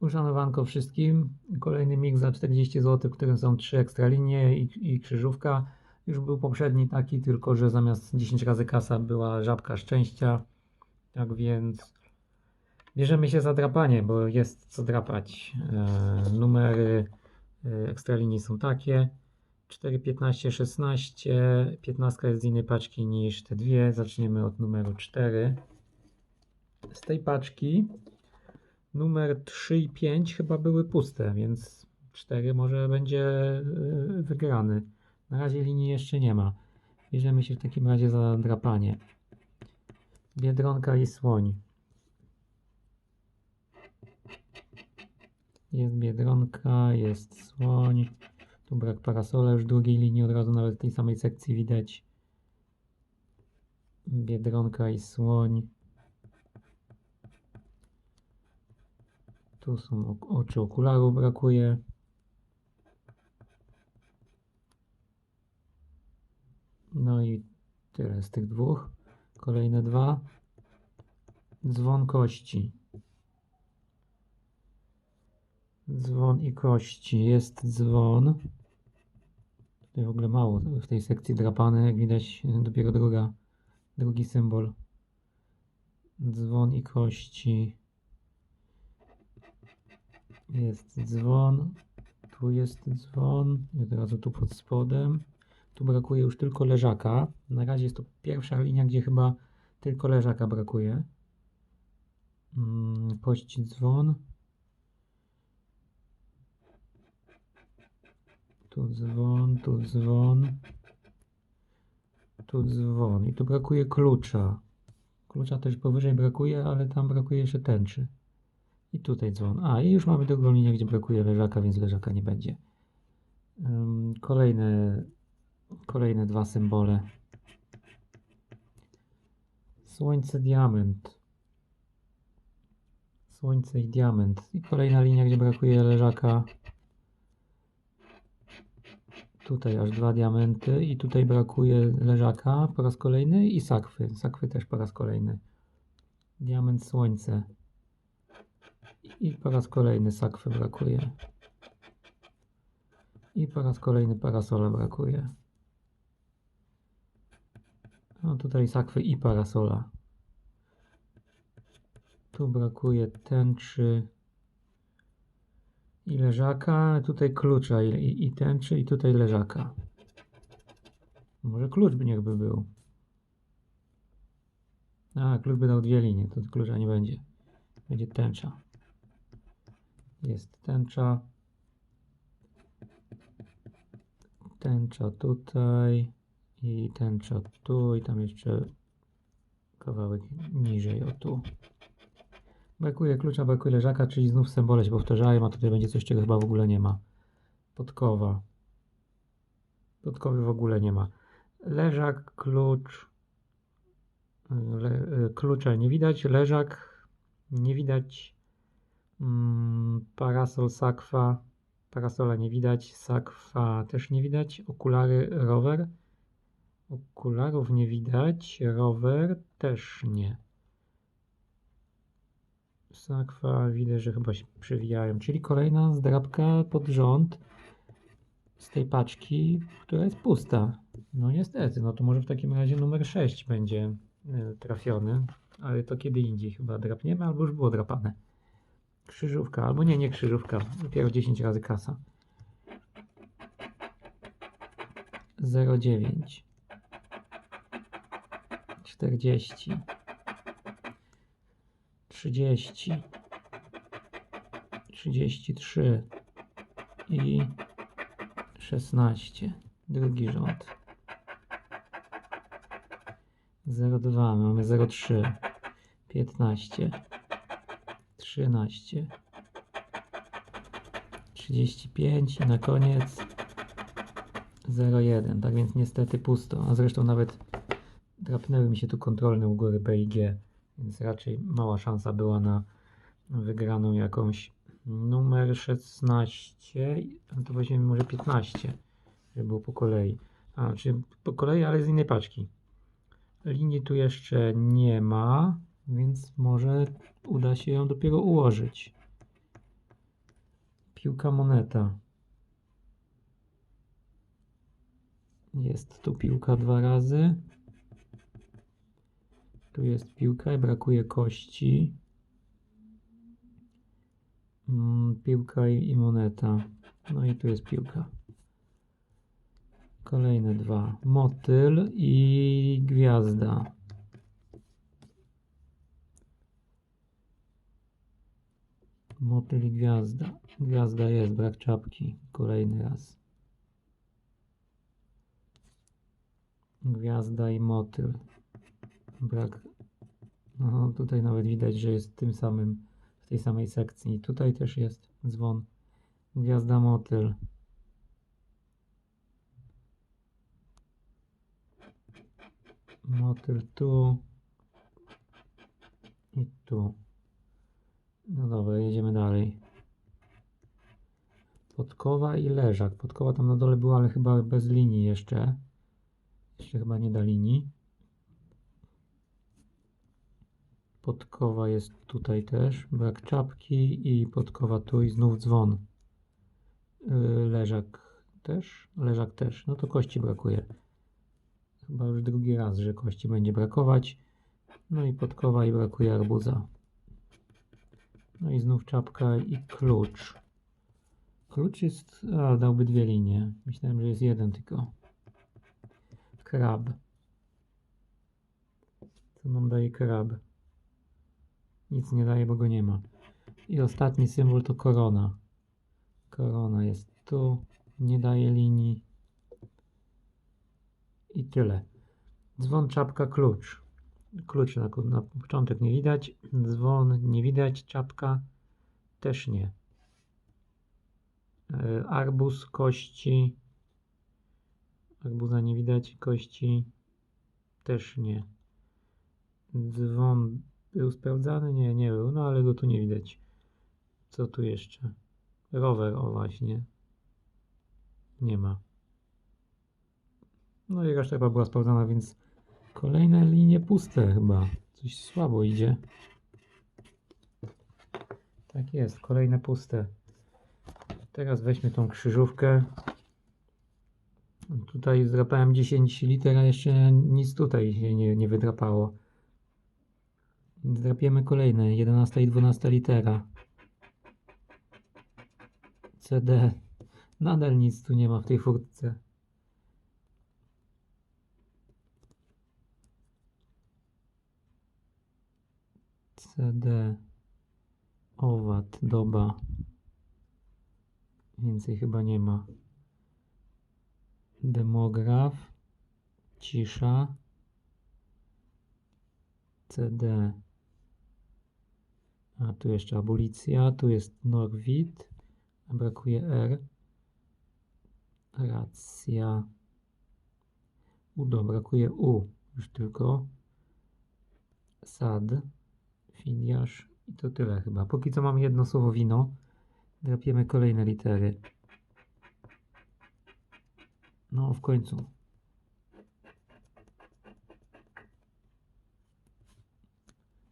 Uszanowanko wszystkim. Kolejny mix za 40 zł, w którym są trzy ekstra linie i, i krzyżówka. Już był poprzedni taki, tylko że zamiast 10 razy kasa była żabka szczęścia. Tak więc bierzemy się za drapanie, bo jest co drapać. E, numery e, ekstra linii są takie. 4, 15, 16. 15 jest z innej paczki niż te dwie. Zaczniemy od numeru 4. Z tej paczki numer 3 i 5 chyba były puste, więc 4 może będzie y, wygrany. Na razie linii jeszcze nie ma. Bierzemy się w takim razie za drapanie. Biedronka i słoń. Jest biedronka, jest słoń. Tu brak parasola już drugiej linii, od razu nawet w tej samej sekcji widać. Biedronka i słoń. Tu są oczy okularów, brakuje. No i tyle z tych dwóch. Kolejne dwa. Dzwon kości. Dzwon i kości. Jest dzwon. Tutaj w ogóle mało w tej sekcji drapane. Jak widać dopiero druga, drugi symbol. Dzwon i kości. Jest dzwon. Tu jest dzwon. I od razu tu pod spodem. Tu brakuje już tylko leżaka. Na razie jest to pierwsza linia, gdzie chyba tylko leżaka brakuje. Hmm, pościg dzwon. Tu dzwon, tu dzwon. Tu dzwon. I tu brakuje klucza. Klucza też powyżej brakuje, ale tam brakuje jeszcze tęczy. I tutaj dzwon. A, i już mamy drugą linię, gdzie brakuje leżaka, więc leżaka nie będzie. Kolejne, kolejne dwa symbole. Słońce, diament. Słońce i diament. I kolejna linia, gdzie brakuje leżaka. Tutaj aż dwa diamenty i tutaj brakuje leżaka po raz kolejny i sakwy. Sakwy też po raz kolejny. Diament, słońce. I po raz kolejny sakwy brakuje. I po raz kolejny parasola brakuje. No tutaj sakwy i parasola. Tu brakuje tęczy i leżaka. Tutaj klucza i, i, i tęczy i tutaj leżaka. Może klucz by niechby był. A, klucz by dał dwie linie, to klucza nie będzie. Będzie tęcza. Jest tęcza. Tęcza tutaj i tęcza tu i tam jeszcze kawałek niżej o tu. Brakuje klucza, brakuje leżaka, czyli znów symbole się powtarzają, a tutaj będzie coś, czego chyba w ogóle nie ma. Podkowa. Podkowy w ogóle nie ma. Leżak, klucz. Le, klucza nie widać, leżak nie widać. Mm, parasol, sakwa. Parasola nie widać, sakwa też nie widać. Okulary, rower. Okularów nie widać, rower też nie. Sakwa widać, że chyba się przewijają. Czyli kolejna zdrabka pod rząd z tej paczki, która jest pusta. No niestety, no to może w takim razie numer 6 będzie y, trafiony, ale to kiedy indziej chyba drapniemy, albo już było drapane. Krzyżówka, albo nie, nie krzyżówka. Dopiero 10 razy kasa. 0,9 40 30 33 i 16 drugi rząd. 02 mamy 03 15 13 35 i na koniec 01 tak więc niestety pusto. A zresztą nawet drapnęły mi się tu kontrolne u góry B i G więc raczej mała szansa była na wygraną jakąś numer 16 to weźmiemy może 15 żeby było po kolei. A czy po kolei ale z innej paczki. Linii tu jeszcze nie ma więc może uda się ją dopiero ułożyć. Piłka moneta. Jest tu piłka dwa razy. Tu jest piłka i brakuje kości. Mm, piłka i, i moneta. No i tu jest piłka. Kolejne dwa. Motyl i gwiazda. Motyl i gwiazda. Gwiazda jest, brak czapki. Kolejny raz. Gwiazda i motyl. Brak. No, tutaj nawet widać, że jest w tym samym, w tej samej sekcji. Tutaj też jest dzwon. Gwiazda motyl. Motyl tu. I tu. No dobra, jedziemy dalej. Podkowa i leżak. Podkowa tam na dole była, ale chyba bez linii jeszcze. Jeszcze chyba nie da linii. Podkowa jest tutaj też. Brak czapki i podkowa tu i znów dzwon. Yy, leżak też. Leżak też. No to kości brakuje. Chyba już drugi raz, że kości będzie brakować. No i podkowa i brakuje arbuza. No i znów czapka i klucz. Klucz jest. A, dałby dwie linie. Myślałem, że jest jeden tylko. Krab. Co nam daje krab? Nic nie daje, bo go nie ma. I ostatni symbol to korona. Korona jest tu. Nie daje linii. I tyle. Dzwon, czapka, klucz. Klucz na, na początek nie widać. Dzwon nie widać. Czapka też nie. E, Arbuz, kości. Arbuza nie widać. Kości też nie. Dzwon był sprawdzany? Nie, nie był. No ale go tu nie widać. Co tu jeszcze? Rower, o właśnie. Nie ma. No i reszta była sprawdzona, więc kolejne linie puste chyba. Coś słabo idzie. Tak jest, kolejne puste. Teraz weźmy tą krzyżówkę. Tutaj zdrapałem 10 liter, a jeszcze nic tutaj się nie, nie wydrapało. Zdrapiemy kolejne, 11 i 12 litera. CD. Nadal nic tu nie ma w tej furtce. CD. Owad, doba. Więcej chyba nie ma. Demograf. Cisza. CD. A tu jeszcze abolicja, tu jest Norwid, a brakuje R. Racja. Udo, brakuje U, już tylko. Sad, filiarz i to tyle chyba. Póki co mam jedno słowo wino. Drapiemy kolejne litery. No, w końcu.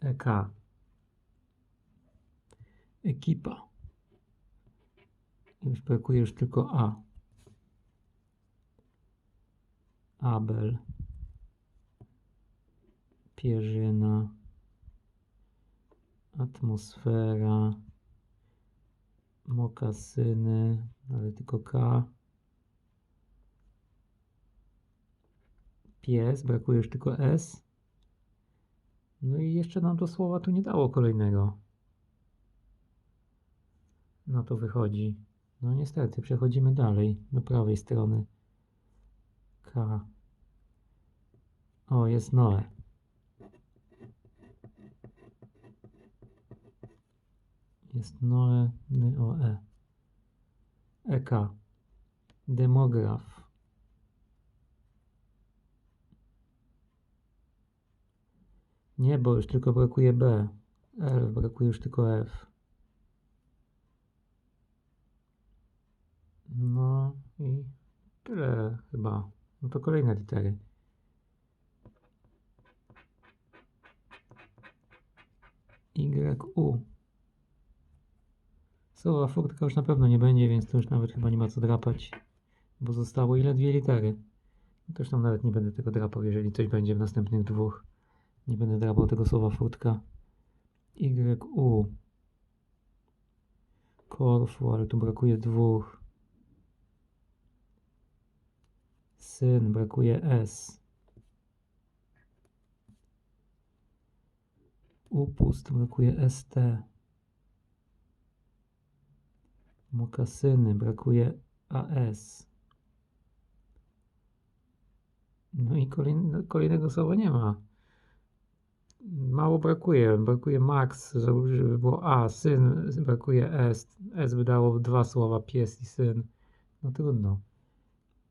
EK. Ekipa. Już brakuje już tylko A. Abel. Pierzyna. Atmosfera. Mokasyny, ale tylko K. Pies, brakuje już tylko S. No i jeszcze nam to słowa tu nie dało kolejnego. No to wychodzi. No niestety, przechodzimy dalej, do prawej strony. K. O, jest Noe. Jest Noe, N-O-E. EK. Demograf. Nie, bo już tylko brakuje B. L, brakuje już tylko F. No i tyle chyba. No to kolejne litery. Y, U. Słowa furtka już na pewno nie będzie, więc to już nawet chyba nie ma co drapać. Bo zostało ile? Dwie litery. Zresztą nawet nie będę tego drapał, jeżeli coś będzie w następnych dwóch. Nie będę drapał tego słowa furtka. Y, U. Korfu, ale tu brakuje dwóch. Syn, brakuje S. Upust, brakuje ST. Mokasyny, brakuje AS. No i kolejn, kolejnego słowa nie ma. Mało brakuje. Brakuje max, żeby żeby było A, syn, brakuje S. S by dało dwa słowa, pies i syn. No trudno.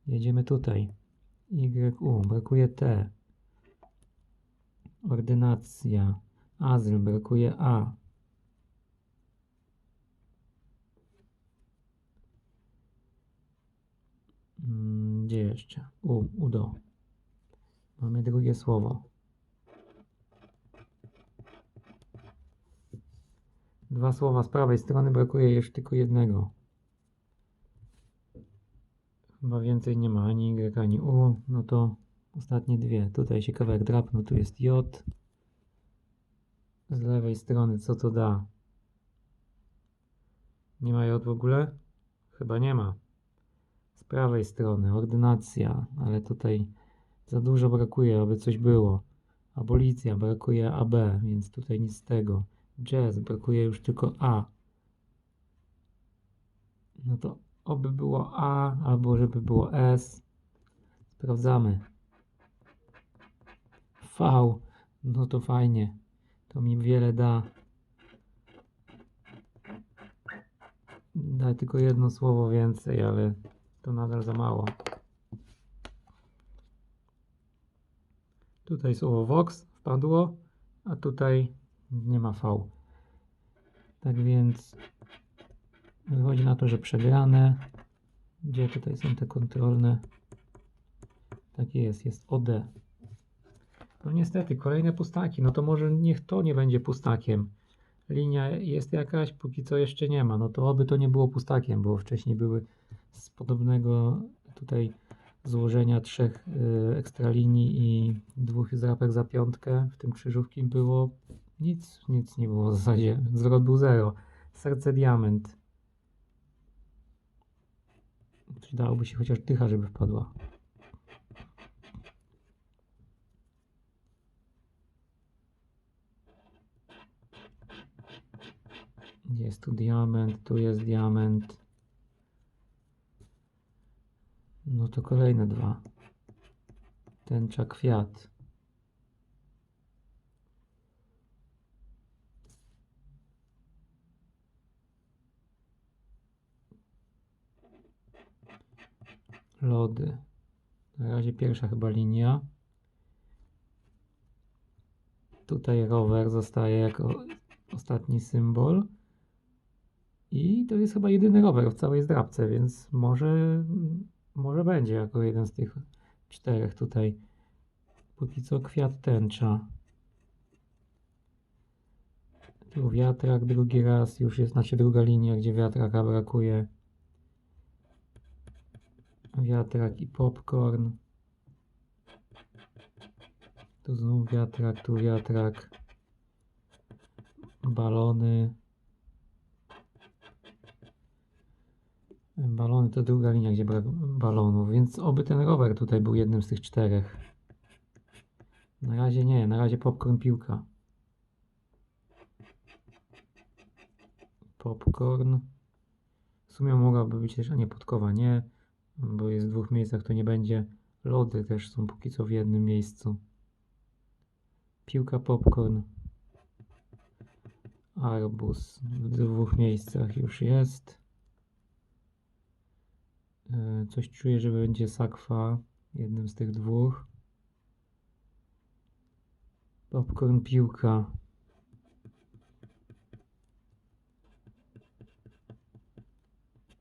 Jedziemy tutaj. YU, brakuje T. Ordynacja. Azyl, brakuje A. Gdzie jeszcze? U, udo. Mamy drugie słowo. Dwa słowa z prawej strony, brakuje jeszcze tylko jednego. Chyba więcej nie ma ani Y, ani U, no to ostatnie dwie. Tutaj się kawałek drapnął, tu jest J. Z lewej strony co to da? Nie ma J w ogóle? Chyba nie ma. Prawej strony ordynacja, ale tutaj za dużo brakuje, aby coś było. Abolicja, brakuje AB, więc tutaj nic z tego. Jazz, brakuje już tylko A. No to oby było A, albo żeby było S. Sprawdzamy. V, no to fajnie. To mi wiele da. Da tylko jedno słowo więcej, ale to nadal za mało. Tutaj słowo Vox wpadło, a tutaj nie ma V. Tak więc wychodzi na to, że przegrane. Gdzie tutaj są te kontrolne? Tak jest, jest OD. No niestety, kolejne pustaki. No to może niech to nie będzie pustakiem. Linia jest jakaś, póki co jeszcze nie ma. No to oby to nie było pustakiem, bo wcześniej były z podobnego tutaj złożenia trzech y, ekstralinii i dwóch zrapek za piątkę, w tym krzyżówki było nic, nic nie było w zasadzie. Zwrot był zero. Serce diament. Przydałoby się chociaż dycha, żeby wpadła. Jest tu diament, tu jest diament. No to kolejne dwa. Tęcza kwiat. Lody. Na razie pierwsza chyba linia. Tutaj rower zostaje jako ostatni symbol. I to jest chyba jedyny rower w całej zdrabce, więc może, może będzie jako jeden z tych czterech tutaj. Póki co kwiat tęcza. Tu wiatrak drugi raz, już jest znaczy druga linia, gdzie wiatraka brakuje. Wiatrak i popcorn. Tu znów wiatrak, tu wiatrak. Balony. Balony to druga linia, gdzie brak balonów, więc oby ten rower tutaj był jednym z tych czterech. Na razie nie, na razie popcorn piłka. Popcorn. W sumie mogłaby być też, a nie podkowa, nie, bo jest w dwóch miejscach, to nie będzie. Lody też są póki co w jednym miejscu. Piłka popcorn. Arbus w dwóch miejscach już jest. E, Coś czuję, że będzie sakwa jednym z tych dwóch. Popcorn piłka.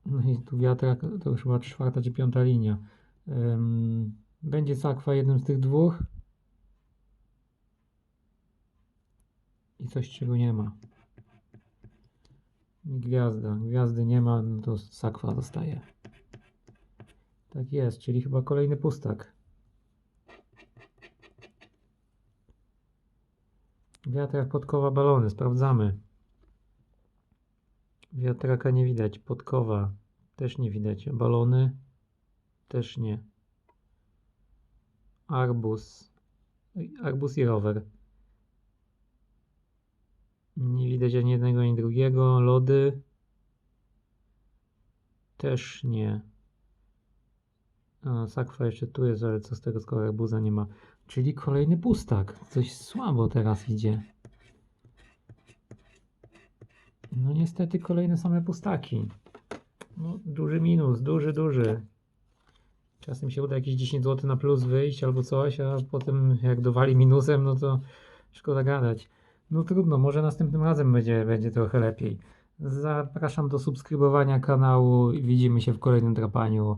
No i tu wiatrak, to już chyba czwarta czy piąta linia. Będzie sakwa jednym z tych dwóch. I coś czego nie ma. I gwiazda. Gwiazdy nie ma, no to sakwa dostaje. Tak jest, czyli chyba kolejny pustak. Wiatrak, podkowa, balony. Sprawdzamy. Wiatraka nie widać. Podkowa też nie widać. Balony też nie. Arbus. Arbus i rower. Nie widać ani jednego, ani drugiego. Lody. Też nie. Sakwa jeszcze tu jest, ale co z tego, skoro arbuza nie ma. Czyli kolejny pustak. Coś słabo teraz idzie. No niestety kolejne same pustaki. No, duży minus, duży, duży. Czasem się uda jakieś 10 zł na plus wyjść albo coś, a potem jak dowali minusem, no to szkoda gadać. No trudno, może następnym razem będzie, będzie trochę lepiej. Zapraszam do subskrybowania kanału widzimy się w kolejnym drapaniu.